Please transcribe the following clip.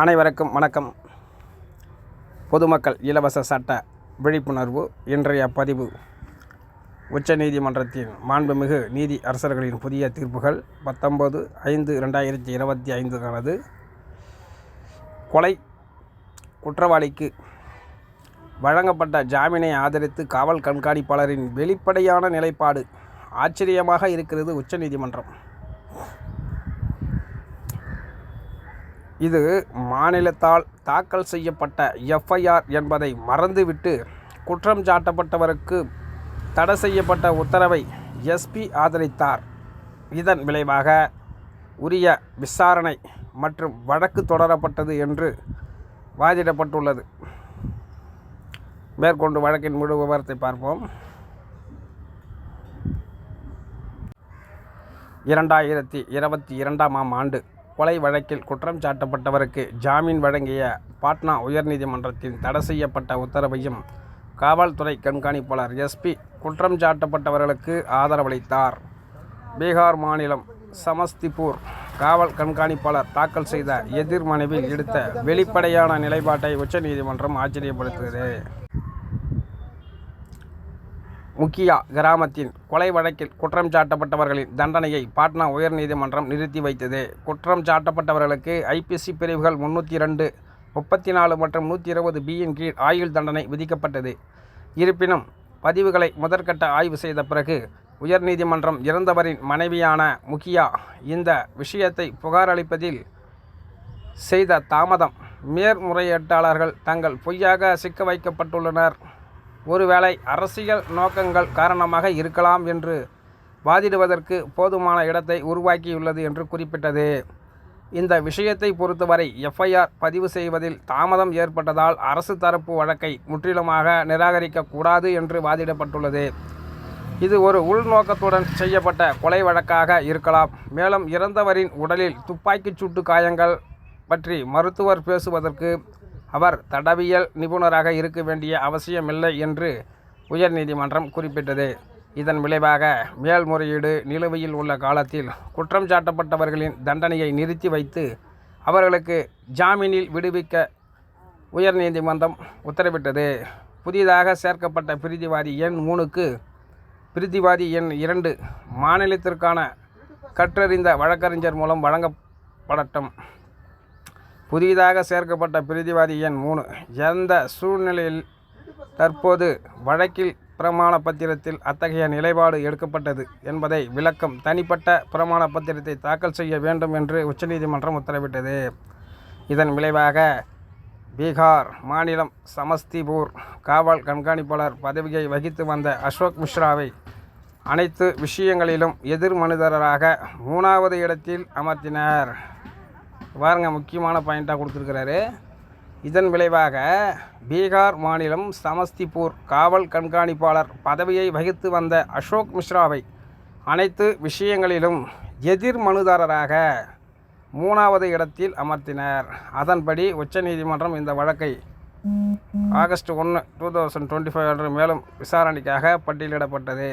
அனைவருக்கும் வணக்கம். பொதுமக்கள் இலவச சட்ட விழிப்புணர்வு இன்றைய பதிவு. உச்சநீதிமன்றத்தின் மாண்புமிகு நீதி அரசர்களின் புதிய தீர்ப்புகள் பத்தொன்பது ஐந்து ரெண்டாயிரத்தி இருபத்தி ஐந்துக்கானது. கொலை குற்றவாளிக்கு வழங்கப்பட்ட ஜாமீனை ஆதரித்து காவல் கண்காணிப்பாளரின் வெளிப்படையான நிலைப்பாடு ஆச்சரியமாக இருக்கிறது உச்சநீதிமன்றம். இது மாநிலத்தால் தாக்கல் செய்யப்பட்ட எஃப்ஐஆர் என்பதை மறந்துவிட்டு குற்றம் சாட்டப்பட்டவருக்கு தடை செய்யப்பட்ட உத்தரவை எஸ்பி ஆதரித்தார். இதன் விளைவாக உரிய விசாரணை மற்றும் வழக்கு தொடரப்பட்டது என்று வாதிடப்பட்டுள்ளது. மேற்கொண்டு வழக்கின் முழு விவரத்தை பார்ப்போம். இரண்டாயிரத்தி இருபத்தி இரண்டாம் ஆம் ஆண்டு கொலை வழக்கில் குற்றம் சாட்டப்பட்டவருக்கு ஜாமீன் வழங்கிய பாட்னா உயர்நீதிமன்றத்தின் தடை செய்யப்பட்ட உத்தரவையும் காவல்துறை கண்காணிப்பாளர் எஸ்பி குற்றம் சாட்டப்பட்டவர்களுக்கு ஆதரவளித்தார். பீகார் மாநிலம் சமஸ்திபூர் காவல் கண்காணிப்பாளர் தாக்கல் செய்த எதிர்மனுவில் எடுத்த வெளிப்படையான நிலைப்பாட்டை உச்சநீதிமன்றம் ஆச்சரியப்படுத்துகிறது முக்கியா கிராமத்தின் கொலை வழக்கில் குற்றம் சாட்டப்பட்டவர்களின் தண்டனையை பாட்னா உயர்நீதிமன்றம் நிறுத்தி வைத்தது. குற்றம் சாட்டப்பட்டவர்களுக்கு ஐபிசி பிரிவுகள் முன்னூற்றி ரெண்டு முப்பத்தி நாலு மற்றும் நூற்றி இருபது பியின் கீழ் ஆயுள் தண்டனை விதிக்கப்பட்டது. இருப்பினும் பதிவுகளை முதற்கட்ட ஆய்வு செய்த பிறகு உயர்நீதிமன்றம் இறந்தவரின் மனைவியான முக்கியா இந்த விஷயத்தை புகார் அளிப்பதில் செய்த தாமதம். மேற்முறையீட்டாளர்கள் தங்கள் பொய்யாக சிக்க வைக்கப்பட்டுள்ளனர். ஒருவேளை அரசியல் நோக்கங்கள் காரணமாக இருக்கலாம் என்று வாதிடுவதற்கு போதுமான இடத்தை உருவாக்கியுள்ளது என்று குறிப்பிட்டது. இந்த விஷயத்தை பொறுத்தவரை எஃப்ஐஆர் பதிவு செய்வதில் தாமதம் ஏற்பட்டதால் அரசு தரப்பு வழக்கை முற்றிலுமாக நிராகரிக்கக்கூடாது என்று வாதிடப்பட்டுள்ளது. இது ஒரு உள்நோக்கத்துடன் செய்யப்பட்ட கொலை வழக்காக இருக்கலாம். மேலும் இறந்தவரின் உடலில் துப்பாக்கிச் சூட்டு காயங்கள் பற்றி மருத்துவர் பேசுவதற்கு அவர் தடவியல் நிபுணராக இருக்க வேண்டிய அவசியமில்லை என்று உயர்நீதிமன்றம் குறிப்பிட்டது. இதன் விளைவாக மேல்முறையீடு நிலுவையில் உள்ள காலத்தில் குற்றம் சாட்டப்பட்டவர்களின் தண்டனையை நிறுத்தி வைத்து அவர்களுக்கு ஜாமீனில் விடுவிக்க உயர்நீதிமன்றம் உத்தரவிட்டது. புதிதாக சேர்க்கப்பட்ட பிரிதிவாதி எண் மூணுக்கு பிரிதிவாதி எண் இரண்டு மாநிலத்திற்கான கற்றறிந்த வழக்கறிஞர் மூலம் வழங்கப்படட்டும். புதிதாக சேர்க்கப்பட்ட பிரதிவாதி எண் மூணு. எந்த சூழ்நிலையில் தற்போது வழக்கில் பிரமாண பத்திரத்தில் அத்தகைய நிலைப்பாடு எடுக்கப்பட்டது என்பதை விளக்கம் தனிப்பட்ட பிரமாண பத்திரத்தை தாக்கல் செய்ய வேண்டும் என்று உச்சநீதிமன்றம் உத்தரவிட்டது. இதன் விளைவாக பீகார் மாநிலம் சமஸ்திபூர் காவல் கண்காணிப்பாளர் பதவியை வகித்து வந்த அசோக் மிஸ்ராவை அனைத்து விஷயங்களிலும் எதிர் மனிதராக மூணாவது இடத்தில் அமர்த்தினர். பாருங்க முக்கியமான பாயிண்ட்டாக கொடுத்துருக்கிறாரு. இதன் விளைவாக பீகார் மாநிலம் சமஸ்திபூர் காவல் கண்காணிப்பாளர் பதவியை வகித்து வந்த அசோக் மிஸ்ராவை அனைத்து விஷயங்களிலும் எதிர் மனுதாரராக மூணாவது இடத்தில் அமர்த்தினர். அதன்படி உச்சநீதிமன்றம் இந்த வழக்கை ஆகஸ்ட் ஒன்று டூ தௌசண்ட் டுவெண்ட்டி ஃபைவ் அன்று மேலும் விசாரணைக்காக பட்டியலிடப்பட்டது.